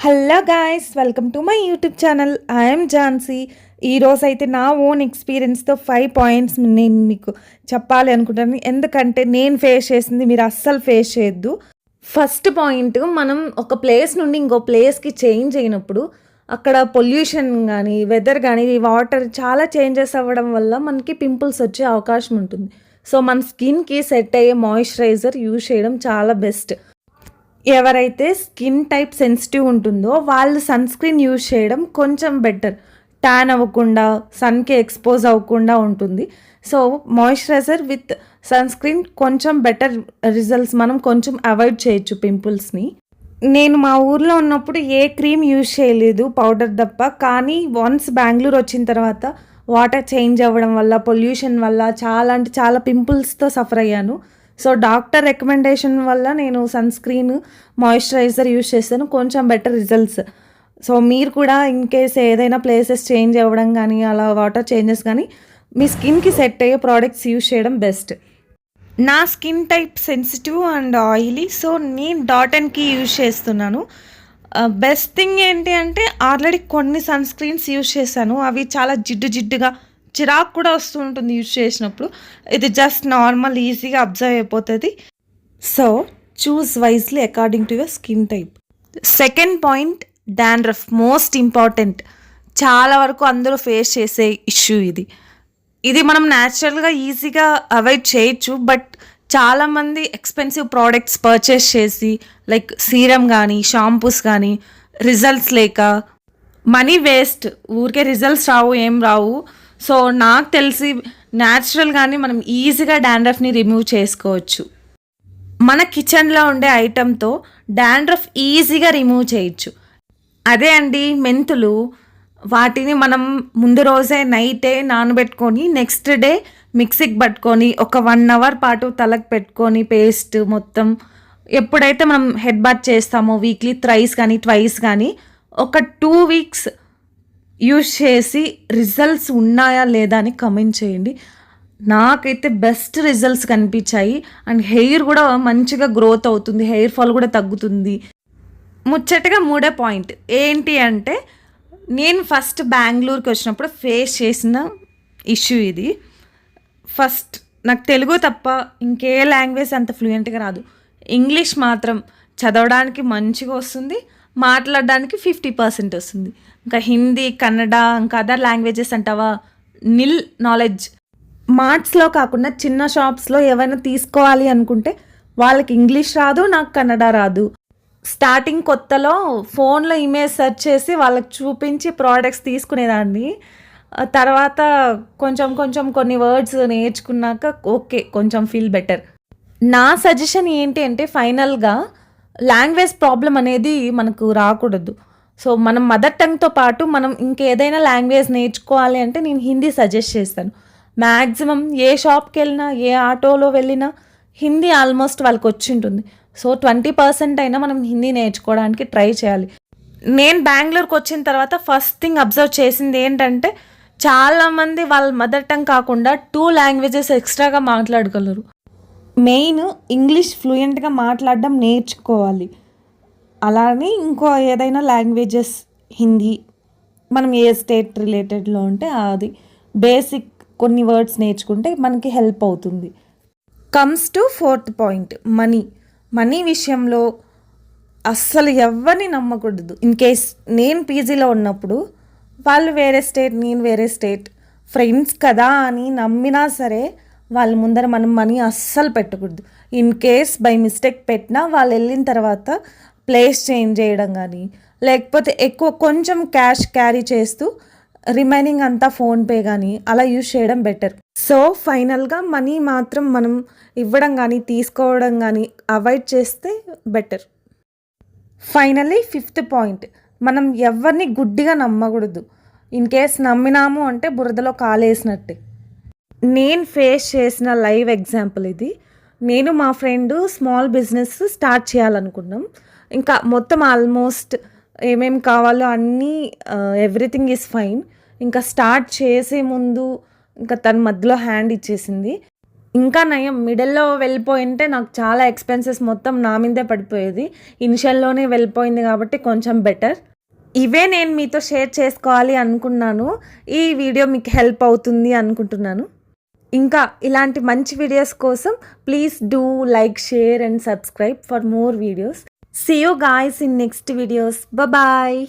Hello guys welcome to my YouTube channel I'm Jhansi ఈరోజు అయితే నా ఓన్ ఎక్స్పీరియన్స్తో ఫైవ్ పాయింట్స్ నేను మీకు చెప్పాలి అనుకుంటాను ఎందుకంటే నేను ఫేస్ చేసింది మీరు అస్సలు ఫేస్ చేయొద్దు. ఫస్ట్ పాయింట్ మనం ఒక ప్లేస్ నుండి ఇంకో ప్లేస్కి చేంజ్ అయినప్పుడు అక్కడ పొల్యూషన్ కానీ వెదర్ కానీ వాటర్ చాలా చేంజెస్ అవ్వడం వల్ల మనకి పింపుల్స్ వచ్చే అవకాశం ఉంటుంది. సో మన స్కిన్కి సెట్ అయ్యే మాయిశ్చరైజర్ యూజ్ చేయడం చాలా బెస్ట్ ఎవరైతే స్కిన్ టైప్ సెన్సిటివ్ ఉంటుందో వాళ్ళు సన్ స్క్రీన్ యూజ్ చేయడం కొంచెం బెటర్. ట్యాన్ అవ్వకుండా సన్కి ఎక్స్పోజ్ అవ్వకుండా ఉంటుంది. So moisturiser with sunscreen కొంచెం బెటర్ రిజల్ట్స్ మనం కొంచెం అవాయిడ్ చేయొచ్చు పింపుల్స్ని. నేను మా ఊర్లో ఉన్నప్పుడు ఏ క్రీమ్ యూజ్ చేయలేదు పౌడర్ తప్ప. కానీ వన్స్ బెంగళూరు వచ్చిన తర్వాత వాటర్ చేంజ్ అవ్వడం వల్ల పొల్యూషన్ వల్ల చాలా అంటే చాలా పింపుల్స్తో సఫర్ అయ్యాను. సో డాక్టర్ రికమెండేషన్ వల్ల నేను సన్ స్క్రీన్ మాయిశ్చరైజర్ యూజ్ చేస్తాను. కొంచెం బెటర్ రిజల్ట్స్. సో మీరు కూడా ఇన్ కేస్ ఏదైనా ప్లేసెస్ చేంజ్ అవ్వడం కానీ అలా వాటర్ చేంజెస్ కానీ మీ స్కిన్కి సెట్ అయ్యే ప్రోడక్ట్స్ యూజ్ చేయడం బెస్ట్. నా skin type sensitive and oily so నేను డాట్ అండ్కి యూజ్ చేస్తున్నాను. బెస్ట్ థింగ్ ఏంటి అంటే ఆల్రెడీ కొన్ని సన్ స్క్రీన్స్ యూజ్ చేశాను. అవి చాలా జిడ్డు జిడ్డుగా చిరాకు కూడా వస్తూ ఉంటుంది యూజ్ చేసినప్పుడు. ఇది జస్ట్ నార్మల్ ఈజీగా అబ్జర్వ్ అయిపోతుంది. So choose wisely according to your skin type second point dandruff most important చాలా వరకు అందరూ ఫేస్ చేసే ఇష్యూ ఇది. ఇది మనం న్యాచురల్గా ఈజీగా అవాయిడ్ చేయొచ్చు బట్ చాలామంది ఎక్స్పెన్సివ్ ప్రోడక్ట్స్ పర్చేస్ చేసి లైక్ సీరం కానీ షాంపూస్ కానీ రిజల్ట్స్ లేక మనీ వేస్ట్ ఊరికే రిజల్ట్స్ రావు ఏం రావు. సో నాకు తెలిసి న్యాచురల్గానే మనం ఈజీగా డాండ్రఫ్ని రిమూవ్ చేసుకోవచ్చు. మన కిచెన్లో ఉండే ఐటెంతో డాండ్రఫ్ ఈజీగా రిమూవ్ చేయొచ్చు. అదే అండి మెంతులు. వాటిని మనం ముందు రోజే నైటే నానబెట్టుకొని నెక్స్ట్ డే మిక్సీకి పట్టుకొని ఒక వన్ అవర్ పాటు తలకు పెట్టుకొని పేస్ట్ మొత్తం ఎప్పుడైతే మనం హెడ్ బాత్ చేస్తామో వీక్లీ థ్రైస్ కానీ ట్వైస్ కానీ ఒక టూ వీక్స్ యూజ్ చేసి రిజల్ట్స్ ఉన్నాయా లేదా అని కమెంట్ చేయండి. నాకైతే బెస్ట్ రిజల్ట్స్ కనిపించాయి. అండ్ హెయిర్ కూడా మంచిగా గ్రోత్ అవుతుంది. హెయిర్ ఫాల్ కూడా తగ్గుతుంది. ముచ్చటగా మూడో పాయింట్ ఏంటి అంటే నేను ఫస్ట్ బెంగళూరుకి వచ్చినప్పుడు ఫేస్ చేసిన ఇష్యూ ఇది. ఫస్ట్ నాకు తెలుగు తప్ప ఇంకే లాంగ్వేజ్ అంత ఫ్లూయెంట్గా రాదు. ఇంగ్లీష్ మాత్రం చదవడానికి మంచిగా వస్తుంది. మాట్లాడడానికి ఫిఫ్టీ పర్సెంట్ వస్తుంది. ఇంకా హిందీ కన్నడ ఇంకా అదర్ లాంగ్వేజెస్ అంటావా? Nil knowledge. మార్ట్స్లో కాకుండా చిన్న షాప్స్లో ఏవైనా తీసుకోవాలి అనుకుంటే వాళ్ళకి ఇంగ్లీష్ రాదు నాకు కన్నడ రాదు. స్టార్టింగ్ కొత్తలో ఫోన్లో ఇమేజ్ సెర్చ్ చేసి వాళ్ళకి చూపించి ప్రోడక్ట్స్ తీసుకునేదాన్ని. తర్వాత కొంచెం కొంచెం కొన్ని వర్డ్స్ నేర్చుకున్నాక ఓకే కొంచెం ఫీల్ బెటర్. నా సజెషన్ ఏంటి అంటే ఫైనల్గా లాంగ్వేజ్ ప్రాబ్లం అనేది మనకు రాకూడదు. సో మనం మదర్ టంగ్తో పాటు మనం ఇంకేదైనా లాంగ్వేజ్ నేర్చుకోవాలి అంటే నేను హిందీ సజెస్ట్ చేస్తాను. మ్యాక్సిమం ఏ షాప్కి వెళ్ళినా ఏ ఆటోలో వెళ్ళినా హిందీ ఆల్మోస్ట్ వాళ్ళకి వచ్చి ఉంటుంది సో ట్వంటీ పర్సెంట్ అయినా మనం హిందీ నేర్చుకోవడానికి ట్రై చేయాలి. నేను బెంగళూరుకి వచ్చిన తర్వాత ఫస్ట్ థింగ్ అబ్జర్వ్ చేసింది ఏంటంటే చాలామంది వాళ్ళ మదర్ టంగ్ కాకుండా టూ లాంగ్వేజెస్ ఎక్స్ట్రాగా మాట్లాడగలరు. మెయిన్ ఇంగ్లీష్ ఫ్లూయెంట్గా మాట్లాడడం నేర్చుకోవాలి. అలానే ఇంకో ఏదైనా లాంగ్వేజెస్ హిందీ మనం ఏ స్టేట్ రిలేటెడ్లో ఉంటే అది బేసిక్ కొన్ని వర్డ్స్ నేర్చుకుంటే మనకి హెల్ప్ అవుతుంది. Comes to fourth point money. Money విషయంలో అస్సలు ఎవరిని నమ్మకూడదు. ఇన్ కేస్ నేను పీజీలో ఉన్నప్పుడు వాళ్ళు వేరే స్టేట్ నేను వేరే స్టేట్ ఫ్రెండ్స్ కదా అని నమ్మినా సరే వాళ్ళ ముందర మనం మనీ అస్సలు పెట్టకూడదు. ఇన్ కేస్ బై మిస్టేక్ పెట్టినా వాళ్ళు వెళ్ళిన తర్వాత ప్లేస్ చేంజ్ చేయడం కానీ లేకపోతే ఎక్కువ కొంచెం క్యాష్ క్యారీ చేస్తూ రిమైనింగ్ అంతా ఫోన్పే కానీ అలా యూజ్ చేయడం బెటర్ సో ఫైనల్గా మనీ మాత్రం మనం ఇవ్వడం కానీ తీసుకోవడం కానీ అవాయిడ్ చేస్తే బెటర్ ఫైనల్లీ ఫిఫ్త్ పాయింట్ మనం ఎవరిని గుడ్డిగా నమ్మకూడదు. ఇన్ కేస్ నమ్మినాము అంటే బురదలో కాలేసినట్టే. నేను ఫేస్ చేసిన లైవ్ ఎగ్జాంపుల్ ఇది. నేను మా ఫ్రెండ్ స్మాల్ బిజినెస్ స్టార్ట్ చేయాలనుకున్నాం. ఇంకా మొత్తం ఆల్మోస్ట్ ఏమేమి కావాలో అన్నీ ఎవ్రీథింగ్ ఈజ్ ఫైన్ ఇంకా స్టార్ట్ చేసే ముందు ఇంకా తన మధ్యలో హ్యాండ్ ఇచ్చేసింది. ఇంకా నయం మిడిల్లో వెళ్ళిపోయింటే నాకు చాలా ఎక్స్పెన్సెస్ మొత్తం నా మీదే పడిపోయేది. ఇనిషియల్లోనే వెళ్ళిపోయింది కాబట్టి కొంచెం బెటర్ ఇవే నేను మీతో షేర్ చేసుకోవాలి అనుకున్నాను. ఈ వీడియో మీకు హెల్ప్ అవుతుంది అనుకుంటున్నాను. ఇంకా ఇలాంటి మంచి వీడియోస్ కోసం please do like share and subscribe for more videos see you guys in next videos bye